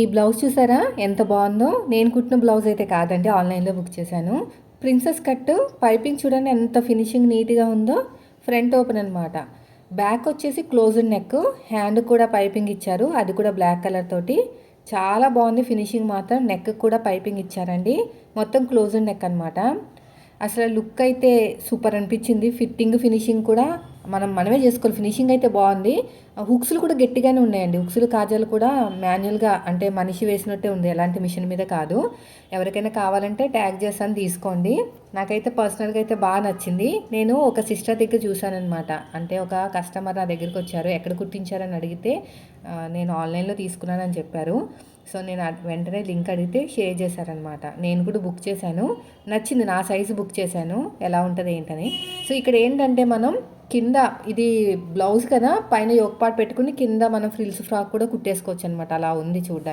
ఈ బ్లౌజ్ చూసారా? ఎంత బాగుందో? నేను కుట్టిన బ్లౌజ్ అయితే కాదండి ఆన్లైన్లో బుక్ చేశాను. ప్రిన్సెస్ కట్ పైపింగ్ చూడండి ఎంత ఫినిషింగ్ నీట్గా ఉందో. ఫ్రంట్ ఓపెన్ అనమాట బ్యాక్ వచ్చేసి క్లోజ్డ్ నెక్ హ్యాండ్ కూడా పైపింగ్ ఇచ్చారు అది కూడా బ్లాక్ కలర్ తోటి. చాలా బాగుంది ఫినిషింగ్ మాత్రం నెక్ కూడా పైపింగ్ ఇచ్చారండి. మొత్తం క్లోజ్డ్ నెక్ అనమాట అసలు లుక్ అయితే సూపర్ అనిపించింది ఫిట్టింగ్ ఫినిషింగ్ కూడా మనం మనమే చేసుకోవాలి. ఫినిషింగ్ అయితే బాగుంది. హుక్స్లు కూడా గట్టిగానే ఉన్నాయండి. హుక్స్లు కాజాలు కూడా మాన్యువల్గా అంటే మనిషి వేసినట్టే ఉంది. ఎలాంటి మిషన్ మీద కాదు. ఎవరికైనా కావాలంటే ట్యాగ్ చేస్తాను తీసుకోండి. నాకైతే పర్సనల్గా అయితే బాగా నచ్చింది. నేను ఒక సిస్టర్ దగ్గర చూశానమాట అంటే ఒక కస్టమర్ నా దగ్గరికి వచ్చారు. ఎక్కడ కుట్టించారని అడిగితే నేను ఆన్లైన్లో తీసుకున్నానని చెప్పారు. సో నేను వెంటనే లింక్ అడిగితే షేర్ చేశారనమాట నేను కూడా బుక్ చేశాను. నచ్చింది. నా సైజు బుక్ చేశాను. ఎలా ఉంటుంది ఏంటని. సో ఇక్కడ ఏంటంటే మనం కింద ఇది బ్లౌజ్ కదా పైన యోగపాటు పెట్టుకుని కింద మనం ఫ్రిల్స్ ఫ్రాక్ కూడా కుట్టేసుకోవచ్చు అనమాట అలా ఉంది చూడడానికి.